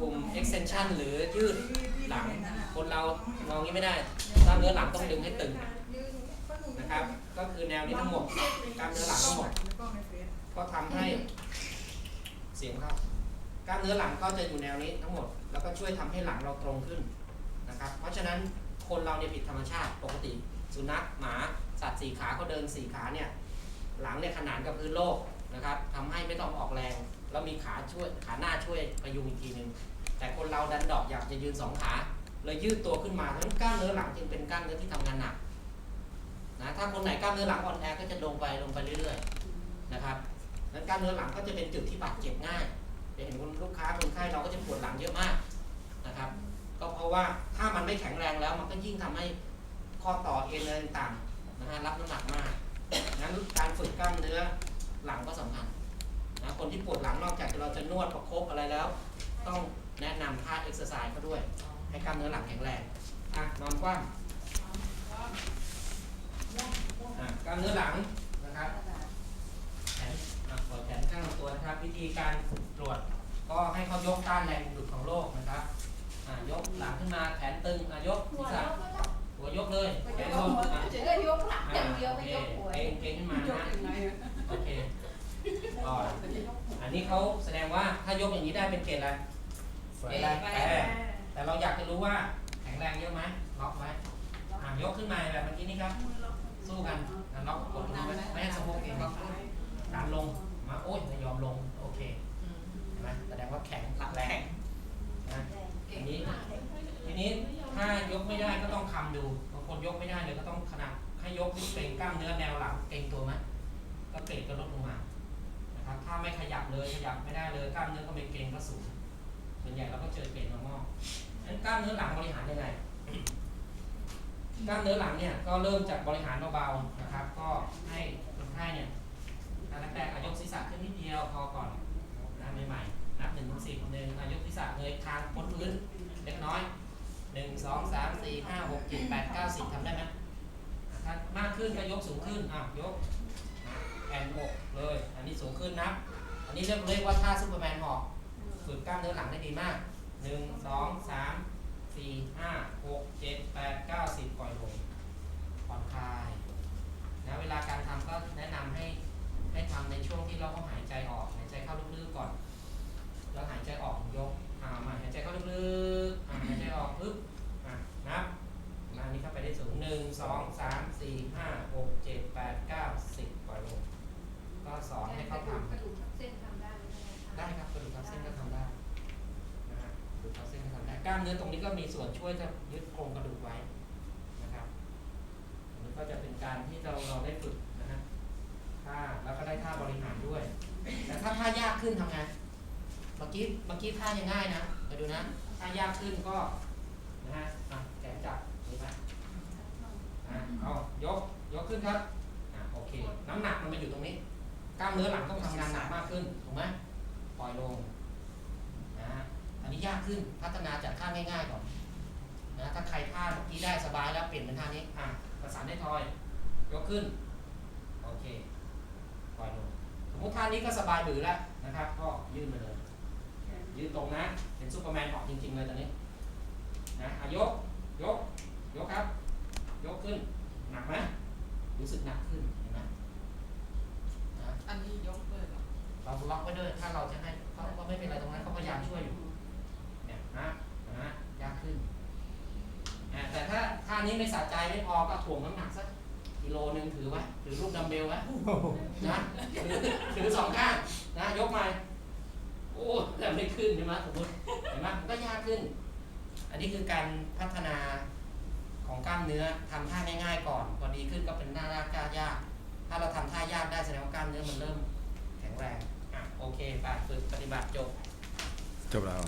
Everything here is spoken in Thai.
กลุ่ม extension หรือยืดหลัง คนเรามองงี้ไม่ได้กล้ามเนื้อหลังต้องดึงให้ตึงนะครับ ก็คือแนวนี้ทั้งหมดกล้ามเนื้อหลังทั้งหมด ก็ทำให้เสียงเข้ากล้ามเนื้อหลังก็จะอยู่แนวนี้ทั้งหมด แล้วก็ช่วยทำให้หลังเราตรงขึ้นนะครับ เพราะฉะนั้นคนเราเนี่ยผิดธรรมชาติปกติ สุนัขหมาสัตว์สี่ขาเขาเดินสี่ขาเนี่ยหลังเนี่ยขนานกับพื้นโลก นะครับทำให้ไม่ต้องออกแรง แล้วมีขาช่วยขาหน้าช่วยพยุงอีกทีหนึ่งแต่คนเราดันดอกอยากจะยืนสองขาเลยยืดตัวขึ้นมาเพราะฉะนั้นกล้ามเนื้อหลังจึงเป็นกล้ามเนื้อที่ทำงานหนักนะถ้าคนไหนกล้ามเนื้อหลังอ่อนแอก็จะลงไปลงไปเรื่อยๆนะครับนั้นกล้ามเนื้อหลังก็จะเป็นจุดที่บาดเจ็บง่ายจะเห็นคนลูกค้าคนไข้เราก็จะปวดหลังเยอะมากนะครับ ก็เพราะว่าถ้ามันไม่แข็งแรงแล้วมันก็ยิ่งทำให้ข้อต่อเอ็นอะไรต่างๆนะฮะรับน้ำหนักมากงั้นการฝึกกล้ามเนื้อ หลังก็สำคัญนะคนที่ปวดหลังนอกจากเราจะนวดประคบอะไรแล้ว ต้องแนะนำท่าเอ็กซ์ไซส์เขาด้วย ให้กล้ามเนื้อหลังแข็งแรงอะนอนกว้างอะกล้ามเนื้อหลังนะครับแขนอะปล่อยแขนข้างลำตัวนะครับ วิธีการตรวจก็ให้เขายกต้านแรงดึงดูดของโลกนะครับอะยกหลังขึ้นมาแขนตึงอะยกศีรษะหัวยกเลยแขนลงอะจะได้ยกหลังอย่างเดียวไม่ยกหัว เก่งเก่งขึ้นมานะ โอเคก็อันนี้เขาแสดงว่าถ้ายกอย่างนี้ได้เป็นเกรดอะไรเกรดอะไรแต่แต่เราอยากจะรู้ว่าแข็งแรงเยอะไหมล็อกไว้อ่ายกขึ้นมาแบบเมื่อกี้นี้ครับ สู้กันอะล็อกกดตรงไว้ไม่ให้สะโพกเองล็อกดันลงมาโอ๊ยไม่ยอมลงโอเคเห็นไหมแสดงว่าแข็งแรงนะอันนี้ทีนี้ถ้ายกไม่ได้ก็ต้องคำดูบางคนยกไม่ได้เลยก็ต้องขนาดให้ยกเกรงกล้ามเนื้อแนวหลังเกรงตัวไหม ก็เกรงก็ลดลงมานะครับถ้าไม่ขยับเลยขยับไม่ได้เลยกล้ามเนื้อก็ไม่เกรงก็สูงส่วนใหญ่เราก็เจอเกรงมามอกนั้นกล้ามเนื้อหลังบริหารยังไงกล้ามเนื้อหลังเนี่ยก็เริ่มจากบริหารเบาๆนะครับ ก็ให้คนไข้เนี่ยอันแรกๆอายกศีรษะขึ้นนิดเดียวพอก่อนนะใหม่ๆนับหนึ่งถึงสิบหนึ่งอายกศีรษะเงยคางพ้นพื้นเล็กน้อยหนึ่งสองสามสี่ห้าหกเจ็ดแปดเก้าสิบทำได้ไหมถ้ามากขึ้นก็ยกสูงขึ้นอะยก แอนอกเลย อันนี้สูงขึ้นนับอันนี้เรียกเรียกว่าท่าซูเปอร์แมนหอกฝึกกล้ามเนื้อหลังได้ดีมากหนึ่งสองสามสี่ห้าหกเจ็ดแปดเก้าสิบปล่อยลงผ่อนคลายนะเวลาการทำก็แนะนำให้ให้ทำในช่วงที่เราต้องหายใจออกหายใจเข้าลึกๆก่อนแล้วหายใจออกยกอ่ามาหายใจเข้าลึกๆอ่าหายใจออกปึ๊บอะนับมาอันนี้เข้าไปได้สูงหนึ่งสองสามสี่ห้าหกเจ็ดแปดเก้าสิบปล่อยลงก็ สอนให้เขาทำกระดูกทับเส้นทำได้ไหมได้ครับกระดูกทับเส้นก็ทำได้นะฮะกระดูกทับเส้นก็ทำได้กล้ามเนื้อตรงนี้ก็มีส่วนช่วยจะยึดโครงกระดูกไว้นะครับอันก็จะเป็นการที่เราเราได้ฝึกนะฮะท่าแล้วก็ได้ท่าบริหารด้วย แต่ถ้าท่ายากขึ้นทำไงเมื่อกี้เมื่อกี้ท่ายังง่ายนะไปดูนะท่ายากขึ้นก็นะฮะอะแขนจับดูไหมอะเอายกยกขึ้นครับอะโอเค น้ำหนักมันมาอยู่ตรงนี้ กล้ามเนื้อหลังต้องทำงานหนักมากขึ้นถูกไหมปล่อยลงนะอันนี้ยากขึ้นพัฒนาจากท่าง่ายๆก่อนนะถ้าใครท่าเมื่อกี้ได้สบายแล้วเปลี่ยนเป็นท่านี้อะประสานได้ทอยยกขึ้นโอเคปล่อยลงสมมติท่านี้ก็สบายบือแล้วนะครับ ก็ยื่นมาเลยยืนตรงนะเป็นซูเปอร์แมนออกจริงๆเลยตอนนี้นะอายกยกยกครับ ยกขึ้นหนักไหมรู้สึกหนักขึ้น อันนี้ยกเลยเหรอเราล็อกไว้ด้วยถ้าเราจะให้เขาก็ไม่เป็นไรตรงนั้นเขาพยายามช่วยอยู่เนี่ยนะนะยากขึ้นอะแต่ถ้าท่านี้ไม่สะใจไม่พอก็ถ่วงน้ำหนักสักกิโลนึงถือไว้ถือลูกดัมเบลไว้นะถือสองข้างนะยกมาโอ้แต่ไม่ขึ้นใช่ไหมสมมติเห็นไหมมันก็ยากขึ้น อันนี้คือการพัฒนาของกล้ามเนื้อทำท่าง่ายๆก่อนพอดีขึ้นก็เป็นหน้ายากยาก ถ้าเราทำท่ายากได้แสดงว่ากล้ามเนื้อมันเริ่มแข็งแรงอะโอเคไปฝึกปฏิบัติจบ จบแล้ว